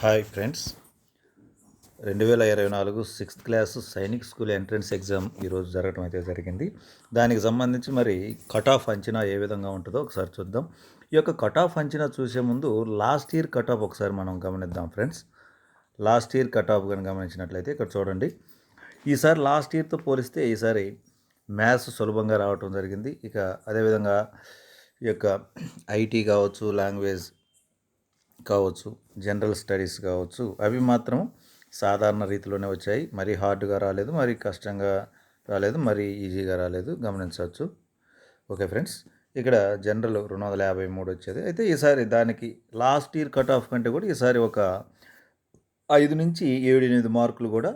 Hi friends రెండు వేల ఇరవై నాలుగు sixth class Sainik school entrance exam ఈరోజు జరగడం అయితే జరిగింది. దానికి సంబంధించి మరి కట్ ఆఫ్ అంచనా ఏ విధంగా ఉంటుందో ఒకసారి చూద్దాం. ఈ యొక్క కట్ ఆఫ్ అంచనా చూసే ముందు లాస్ట్ ఇయర్ కట్ ఆఫ్ ఒకసారి మనం గమనిద్దాం friends last year cut off కానీ గమనించినట్లయితే ఇక్కడ చూడండి. ఈసారి లాస్ట్ ఇయర్తో పోలిస్తే ఈసారి మ్యాథ్స్ సులభంగా రావటం జరిగింది. ఇక అదేవిధంగా ఈ యొక్క ఐటీ కావచ్చు లాంగ్వేజ్ కావచ్చు జనరల్ స్టడీస్ కావచ్చు అవి మాత్రం సాధారణ రీతిలోనే వచ్చాయి. మరీ హార్డ్గా రాలేదు మరీ కష్టంగా రాలేదు మరీ ఈజీగా రాలేదు. గమనించవచ్చు. ఓకే ఫ్రెండ్స్ ఇక్కడ జనరల్ రెండు వందల యాభై మూడు వచ్చేది. అయితే ఈసారి దానికి లాస్ట్ ఇయర్ కట్ ఆఫ్ కంటే కూడా ఈసారి ఒక ఐదు నుంచి ఏడు ఎనిమిది మార్కులు కూడా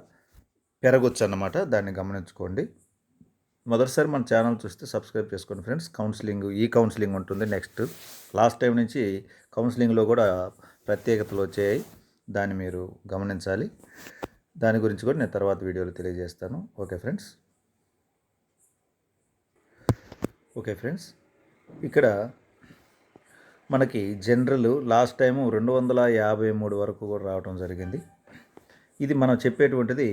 పెరగొచ్చు అన్నమాట దాన్ని గమనించుకోండి. మొదటిసారి మన ఛానల్ చూస్తే సబ్స్క్రైబ్ చేసుకోండి ఫ్రెండ్స్. కౌన్సిలింగ్ ఈ కౌన్సిలింగ్ ఉంటుంది నెక్స్ట్. లాస్ట్ టైం నుంచి కౌన్సిలింగ్లో కూడా ప్రత్యేకతలు వచ్చాయి. దాన్ని మీరు గమనించాలి. దాని గురించి కూడా నేను తర్వాత వీడియోలో తెలియజేస్తాను. Okay friends. Okay friends. ఇక్కడ మనకి జనరల్ లాస్ట్ టైము రెండు వందల యాభై మూడు వరకు కూడా రావడం జరిగింది. ఇది మనం చెప్పేటువంటిది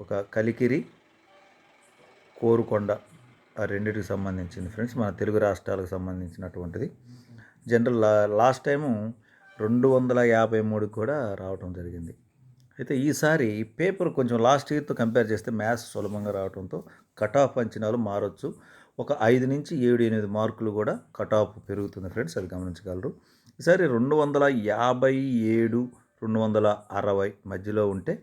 ఒక కలికిరి కోరుకొండ ఆ రెండింటికి సంబంధించింది ఫ్రెండ్స్. మన తెలుగు రాష్ట్రాలకు సంబంధించినటువంటిది. జనరల్ లా లాస్ట్ టైము రెండు వందల యాభై మూడు కూడా రావటం జరిగింది. అయితే ఈసారి పేపర్ కొంచెం లాస్ట్ ఇయర్తో కంపేర్ చేస్తే మ్యాథ్స్ సులభంగా రావడంతో కట్ ఆఫ్ అంచనాలు మారొచ్చు. ఒక ఐదు నుంచి ఏడు ఎనిమిది మార్కులు కూడా కట్ ఆఫ్ పెరుగుతుంది ఫ్రెండ్స్. అది గమనించగలరు. ఈసారి రెండు వందల యాభై ఏడు రెండు వందల అరవై మధ్యలో ఉంటే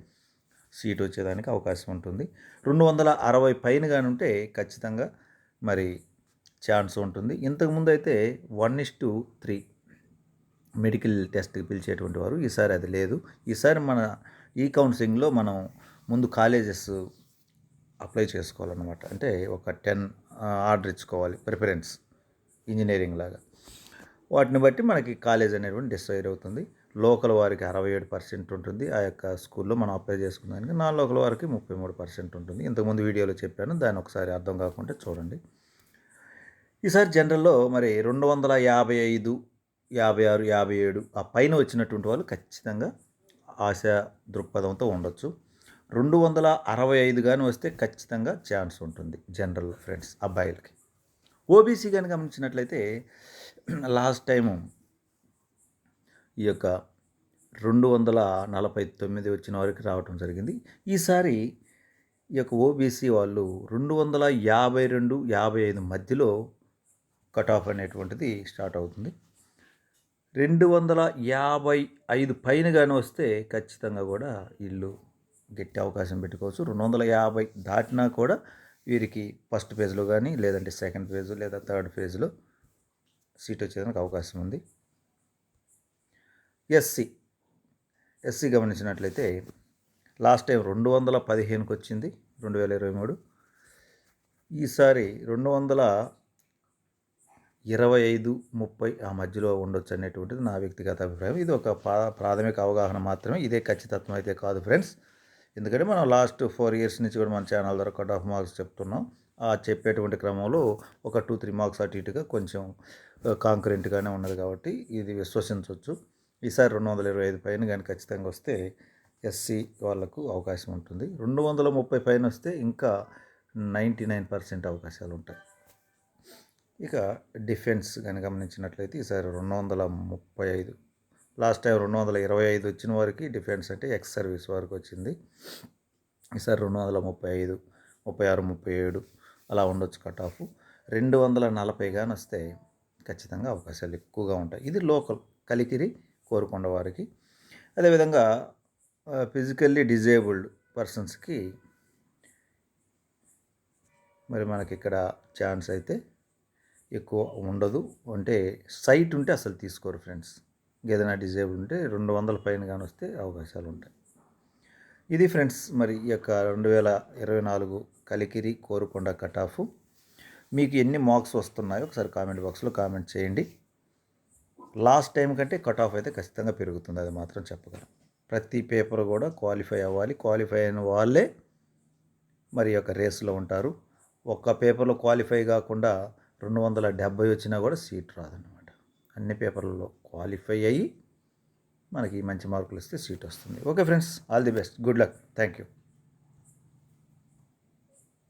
సీట్ వచ్చేదానికి అవకాశం ఉంటుంది. రెండు వందల అరవై పైన కానీ ఉంటే ఖచ్చితంగా మరి ఛాన్స్ ఉంటుంది. ఇంతకుముందు అయితే one is to three medical టెస్ట్కి పిలిచేటువంటి వారు. ఈసారి అది లేదు. ఈసారి మన ఈ కౌన్సిలింగ్లో మనం ముందు కాలేజెస్ అప్లై చేసుకోవాలన్నమాట. అంటే ఒక టెన్ ఆర్డర్ ఇచ్చుకోవాలి ప్రిఫరెన్స్ ఇంజనీరింగ్ లాగా. వాటిని బట్టి మనకి కాలేజ్ అనేటువంటి డిసైడ్ అవుతుంది. లోకల్ వారికి అరవై ఏడు పర్సెంట్ ఉంటుంది. ఆ యొక్క స్కూల్లో మనం అప్లై చేసుకున్నానికి నాన్ లోకల్ వారికి ముప్పై మూడు పర్సెంట్ ఉంటుంది. ఇంతకుముందు వీడియోలో చెప్పాను. దాన్ని ఒకసారి అర్థం కాకుండా చూడండి. ఈసారి జనరల్లో మరి రెండు వందల యాభై ఐదు యాభై ఆరు యాభై ఏడు ఆ పైన వచ్చినటువంటి వాళ్ళు ఖచ్చితంగా ఆశ దృక్పథంతో ఉండొచ్చు. రెండు వందల అరవై ఐదు కానీ వస్తే ఖచ్చితంగా ఛాన్స్ ఉంటుంది జనరల్ ఫ్రెండ్స్ అబ్బాయిలకి. ఓబీసీ కానీ గమనించినట్లయితే లాస్ట్ టైము ఈ యొక్క రెండు వందల నలభై తొమ్మిది వచ్చిన వరకు రావటం జరిగింది. ఈసారి ఈ యొక్క ఓబీసీ వాళ్ళు రెండు వందల యాభై రెండు యాభై ఐదు మధ్యలో కట్ ఆఫ్ అనేటువంటిది స్టార్ట్ అవుతుంది. రెండు వందల యాభై ఐదు పైన కానీ వస్తే ఖచ్చితంగా కూడా ఇల్లు గట్టి అవకాశం పెట్టుకోవచ్చు. రెండు వందల యాభై దాటినా కూడా వీరికి ఫస్ట్ ఫేజ్లో కానీ లేదంటే సెకండ్ ఫేజ్ లేదా థర్డ్ ఫేజ్లో సీట్ వచ్చేదానికి అవకాశం ఉంది. ఎస్సీ. ఎస్సీ గమనించినట్లయితే లాస్ట్ టైం రెండు వందల పదిహేనుకి వచ్చింది రెండు వేల ఇరవై మూడు. ఈసారి రెండు వందల ఇరవై ఐదు ముప్పై ఆ మధ్యలో ఉండొచ్చు అనేటువంటిది నా వ్యక్తిగత అభిప్రాయం. ఇది ఒక పా- ప్రాథమిక అవగాహన మాత్రమే ఇదే ఖచ్చితత్వం అయితే కాదు ఫ్రెండ్స్. ఎందుకంటే మనం లాస్ట్ ఫోర్ ఇయర్స్ నుంచి కూడా మన ఛానల్ ద్వారా కట్ ఆఫ్ మార్క్స్ చెప్తున్నాం. ఆ చెప్పేటువంటి క్రమంలో ఒక టూ త్రీ మార్క్స్ అటు ఇటుగా కొంచెం కాంక్రెంట్గానే ఉన్నది కాబట్టి ఇది విశ్వసించవచ్చు ఈసారి రెండు వందల ఇరవై ఐదు పైన కానీ ఖచ్చితంగా వస్తే ఎస్సీ వాళ్ళకు అవకాశం ఉంటుంది. రెండు వందల ముప్పై పైన వస్తే ఇంకా నైంటీ నైన్ పర్సెంట్ అవకాశాలు ఉంటాయి ఇక డిఫెన్స్ కానీ గమనించినట్లయితే ఈసారి రెండు వందల ముప్పై ఐదు లాస్ట్ టైం రెండు వందల ఇరవై ఐదు వచ్చిన వారికి డిఫెన్స్ అంటే ఎక్స్ సర్వీస్ వరకు వచ్చింది. ఈసారి రెండు వందల ముప్పై ఐదు ముప్పై ఆరు ముప్పై ఏడు అలా ఉండొచ్చు కట్ ఆఫ్. రెండు వందల నలభై కానీ వస్తే ఖచ్చితంగా అవకాశాలు ఎక్కువగా ఉంటాయి. ఇది లోకల్ కలికిరి కోరుకొండ వారికి. అదేవిధంగా ఫిజికల్లీ డిజేబుల్డ్ పర్సన్స్కి మరి మనకి ఇక్కడ ఛాన్స్ అయితే ఎక్కువ ఉండదు. అంటే సైట్ ఉంటే అసలు తీసుకోరు ఫ్రెండ్స్ ఏదైనా డిజేబుల్ ఉంటే రెండు వందల పైన కానీ వస్తే అవకాశాలు ఉంటాయి. ఇది ఫ్రెండ్స్ మరి ఈ యొక్క రెండు వేల ఇరవై నాలుగు కలికిరి కోరుకొండ కట్ ఆఫ్ మీకు ఎన్ని మార్క్స్ వస్తున్నాయో ఒకసారి కామెంట్ బాక్స్లో కామెంట్ చేయండి. లాస్ట్ టైం కంటే కట్ ఆఫ్ అయితే ఖచ్చితంగా పెరుగుతుంది అది మాత్రం చెప్పగలం. ప్రతి పేపర్ కూడా క్వాలిఫై అవ్వాలి. క్వాలిఫై అయిన వాళ్ళే మరి యొక్క రేస్లో ఉంటారు. ఒక్క పేపర్లో క్వాలిఫై కాకుండా రెండు వందల డెబ్బై వచ్చినా కూడా సీట్ రాదన్నమాట. అన్ని పేపర్లలో క్వాలిఫై అయ్యి మనకి మంచి మార్కులు ఇస్తే సీట్ వస్తుంది. Okay friends all the best. Good luck. Thank you.